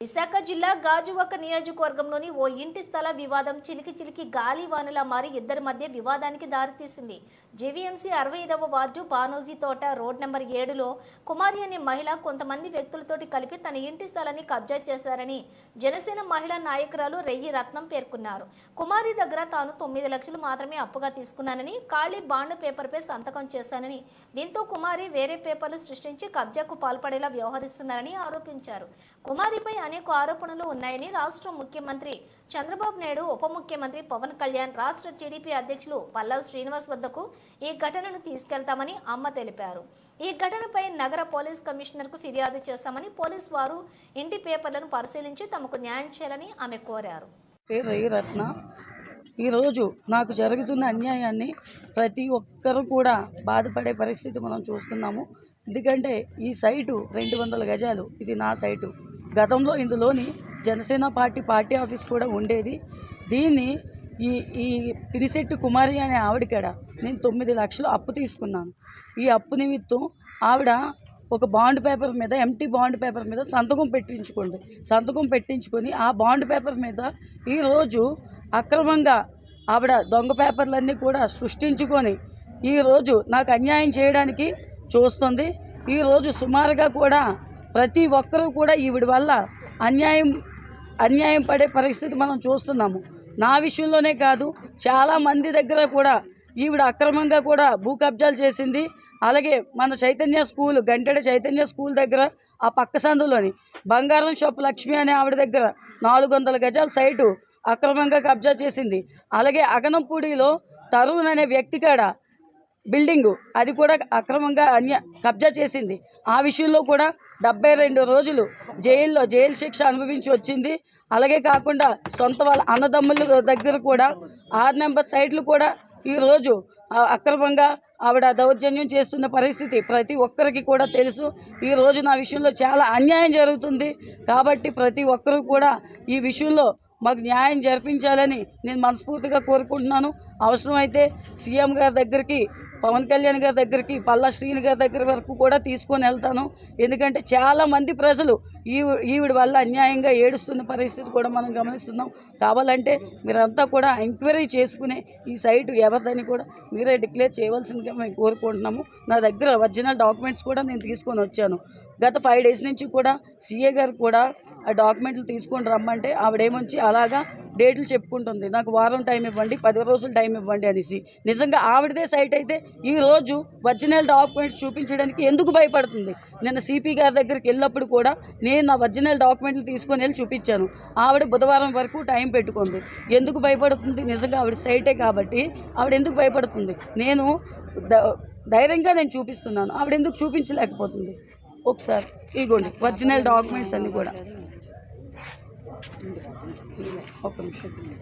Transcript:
విశాఖ జిల్లా గాజువాక నియోజకవర్గంలోని ఓ ఇంటి స్థల వివాదం చిలికి చిలికి గాలి వానలా మారి ఇద్దరి మధ్య వివాదానికి దారితీసింది. జేవీఎంసీ అరవై ఐదవ వార్డు బానోజీ తోట రోడ్ నెంబర్ ఏడులో కుమారి అనే మహిళ కొంతమంది వ్యక్తులతోటి కలిపి తన ఇంటి స్థలాన్ని కబ్జా చేశారని జనసేన మహిళా నాయకురాలు రెయ్యి రత్నం పేర్కొన్నారు. కుమారి దగ్గర తాను తొమ్మిది లక్షలు మాత్రమే అప్పుగా తీసుకున్నానని ఖాళీ బాండ్ పేపర్పై సంతకం చేశానని దీంతో కుమారి వేరే పేపర్లు సృష్టించి కబ్జాకు పాల్పడేలా వ్యవహరిస్తున్నారని ఆరోపించారు. కుమారిపై అనేక ఆరోపణలు ఉన్నాయని రాష్ట్ర ముఖ్యమంత్రి చంద్రబాబు నాయుడు ఉప ముఖ్యమంత్రి పవన్ కళ్యాణ్ రాష్ట్ర టీడీపీ అధ్యక్షులు పల్లా శ్రీనివాస్ వద్దకు ఈ ఘటనను తీసుకెళ్తామని అమ్మ తెలిపారు. ఈ ఘటనపై నగర పోలీస్ కమిషనర్కు ఫిర్యాదు చేస్తామని పోలీస్ వారు ఇంటి పేపర్లను పరిశీలించి తమకు న్యాయం చేయాలని ఆమె కోరారు. రత్న ఈరోజు నాకు జరుగుతున్న అన్యాయాన్ని ప్రతి ఒక్కరూ కూడా బాధపడే పరిస్థితి మనం చూస్తున్నాము. ఎందుకంటే ఈ సైటు రెండు వందల గజాలు. ఇది నా సైటు. గతంలో ఇందులోని జనసేన పార్టీ పార్టీ ఆఫీస్ కూడా ఉండేది. దీన్ని ఈ ఈ పిరిశెట్టి కుమారి అనే ఆవిడకాడ నేను తొమ్మిది లక్షలు అప్పు తీసుకున్నాను. ఈ అప్పు నిమిత్తం ఆవిడ ఒక బాండ్ పేపర్ మీద ఎంటీ బాండ్ పేపర్ మీద సంతకం పెట్టించుకుంది. సంతకం పెట్టించుకొని ఆ బాండ్ పేపర్ మీద ఈరోజు అక్రమంగా ఆవిడ దొంగ పేపర్లన్నీ కూడా సృష్టించుకొని ఈరోజు నాకు అన్యాయం చేయడానికి చూస్తుంది. ఈరోజు సుమారుగా కూడా ప్రతి ఒక్కరూ కూడా ఈవిడ వల్ల అన్యాయం అన్యాయం పడే పరిస్థితి మనం చూస్తున్నాము. నా విషయంలోనే కాదు చాలా మంది దగ్గర కూడా ఈవిడ అక్రమంగా కూడా భూ కబ్జాలు చేసింది. అలాగే మన చైతన్య స్కూల్ గంటెడ చైతన్య స్కూల్ దగ్గర ఆ పక్క సందులోని బంగారం షాప్ లక్ష్మి అనే ఆవిడ దగ్గర నాలుగు వందల గజాల సైటు అక్రమంగా కబ్జా చేసింది. అలాగే అగనంపూడిలో తరుణ్ అనే వ్యక్తి కాడ బిల్డింగు అది కూడా అక్రమంగా అన్య కబ్జా చేసింది. ఆ విషయంలో కూడా డెబ్బై రెండు రోజులు జైల్లో జైలు శిక్ష అనుభవించి వచ్చింది. అలాగే కాకుండా సొంత వాళ్ళ అన్నదమ్ముల దగ్గర కూడా ఆరు నెంబర్ సైట్లు కూడా ఈరోజు అక్రమంగా ఆవిడ దౌర్జన్యం చేస్తున్న పరిస్థితి ప్రతి ఒక్కరికి కూడా తెలుసు. ఈ రోజు నా విషయంలో చాలా అన్యాయం జరుగుతుంది. కాబట్టి ప్రతి ఒక్కరూ కూడా ఈ విషయంలో మాకు న్యాయం జరిపించాలని నేను మనస్ఫూర్తిగా కోరుకుంటున్నాను. అవసరమైతే సీఎం గారి దగ్గరికి పవన్ కళ్యాణ్ గారి దగ్గరికి పల్లా శ్రీని గారి దగ్గర వరకు కూడా తీసుకొని వెళ్తాను. ఎందుకంటే చాలామంది ప్రజలు ఈ ఈవిడ వల్ల అన్యాయంగా ఏడుస్తున్న పరిస్థితి కూడా మనం గమనిస్తున్నాం. కావాలంటే మీరంతా కూడా ఎంక్వైరీ చేసుకునే ఈ సైట్ ఎవరిదని కూడా మీరే డిక్లేర్ చేయవలసిందిగా మేము కోరుకుంటున్నాము. నా దగ్గర ఒరిజినల్ డాక్యుమెంట్స్ కూడా నేను తీసుకొని వచ్చాను. గత ఫైవ్ డేస్ నుంచి కూడా సీఏ గారు కూడా ఆ డాక్యుమెంట్లు తీసుకొని రమ్మంటే ఆవిడేమొచ్చి అలాగా డేట్లు చెప్పుకుంటుంది. నాకు వారం టైం ఇవ్వండి పది రోజులు టైం ఇవ్వండి అనేసి. నిజంగా ఆవిడదే సైట్ అయితే ఈరోజు రోజు ఒరిజినల్ డాక్యుమెంట్స్ చూపించడానికి ఎందుకు భయపడుతుంది? నిన్న సిపి గారి దగ్గరికి వెళ్ళినప్పుడు కూడా నేను నా ఒరిజినల్ డాక్యుమెంట్లు తీసుకొని వెళ్ళి చూపించాను. ఆవిడ బుధవారం వరకు టైం పెట్టుకుంది. ఎందుకు భయపడుతుంది? నిజంగా ఆవిడ సైటే కాబట్టి ఆవిడ ఎందుకు భయపడుతుంది? నేను ధైర్యంగా నేను చూపిస్తున్నాను. ఆవిడ ఎందుకు చూపించలేకపోతుంది? ఒకసారి ఇగోండి ఒరిజినల్ డాక్యుమెంట్స్ అన్నీ కూడా. open chicken.